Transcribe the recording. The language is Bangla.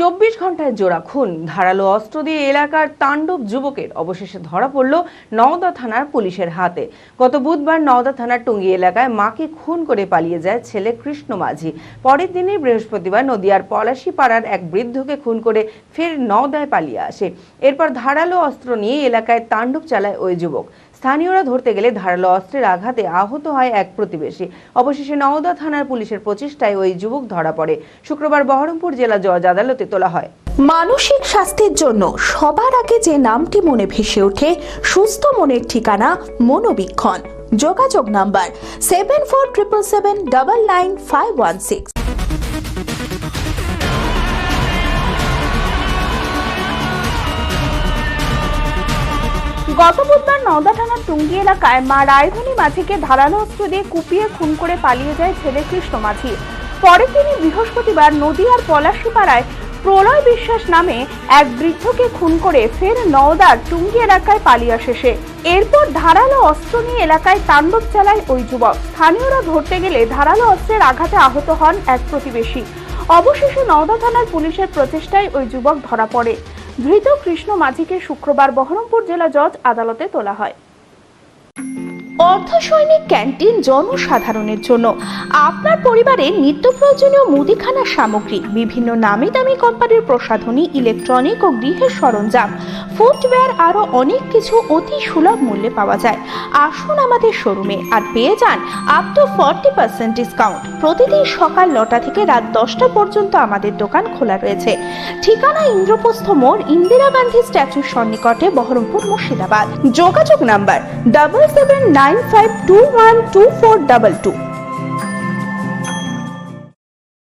চব্বিশ ঘন্টায় জোড়া খুন। ধারালো অস্ত্র দিয়ে এলাকার তাণ্ডব যুবকের অবশেষে ধরা পড়ল নওদা থানার পুলিশের হাতে। গত বুধবার নওদা থানার টুঙ্গি এলাকায় মাকে খুন করে পালিয়ে যায় ছেলে কৃষ্ণ মাঝি। পরের দিনই বৃহস্পতিবার নদিয়ার পলাশী পাড়ার এক বৃদ্ধকে খুন করে ফের নওদায় পালিয়ে আসে। এরপর ধারালো অস্ত্র নিয়ে এলাকায় তাণ্ডব চালায় ওই যুবক। স্থানীয়রা ধরতে গেলে ধারালো অস্ত্রের আঘাতে আহত হয় এক প্রতিবেশী। অবশেষে নওদা থানার পুলিশের প্রচেষ্টায় ওই যুবক ধরা পড়ে। শুক্রবার বহরমপুর জেলা জজ আদালতে তোলা হয়। মানসিক স্বাস্থ্যের জন্য সবার আগে যে নামটি মনে ভেসে ওঠে, সুস্থ মনের ঠিকানা মনোবীক্ষণ। যোগাযোগ number seven four triple seven double nine five one six গত বুধবার নওদা থানার টুঙ্গি এলাকায় মা রায়ধনী মাঝিকে ধারালো অস্ত্র দিয়ে কুপিয়ে খুন করে পালিয়ে যায় ছেলে কৃষ্ণ মাঝি। পরে তিনি বৃহস্পতিবার নদীয়ার পলাশিপাড়ায় প্রলয় বিশ্বাস নামে এক বৃদ্ধকে খুন করে ফের নওদার টুঙ্গি এলাকায় পালিয়ে আসে সে। এরপর ধারালো অস্ত্র নিয়ে এলাকায় তাণ্ডব চালায় ওই যুবক। স্থানীয়রা ধরতে গেলে ধারালো অস্ত্রের আঘাতে আহত হন এক প্রতিবেশী। অবশেষে নওদা থানার পুলিশের প্রচেষ্টায় ওই যুবক ধরা পড়ে। ধৃত কৃষ্ণ মাঝিকে শুক্রবার বহরমপুর জেলা জজ আদালতে তোলা হয়। অর্ধ সৈনিক ক্যান্টিন জনসাধারণের জন্য। আপনার পরিবারের নিত্য প্রয়োজনীয় মুদিখানার সামগ্রী, বিভিন্ন নামি দামি কোম্পানির প্রসাধনী, ইলেকট্রনিক ও গৃহের সরঞ্জাম ফুটওয়্যার আরও অনেক কিছু অতি সুলভ মূল্যে পাওয়া যায়। আসুন আমাদের শোরুমে আর পেয়ে যান up to forty percent discount প্রতিদিন সকাল নটা থেকে রাত দশটা পর্যন্ত আমাদের দোকান খোলা রয়েছে। ঠিকানা ইন্দ্রপ্রস্থ মোড়, ইন্দিরা গান্ধী স্ট্যাচুর সন্নিকটে বহরমপুর মুর্শিদাবাদ। যোগাযোগ number double seven nine five two one two four double two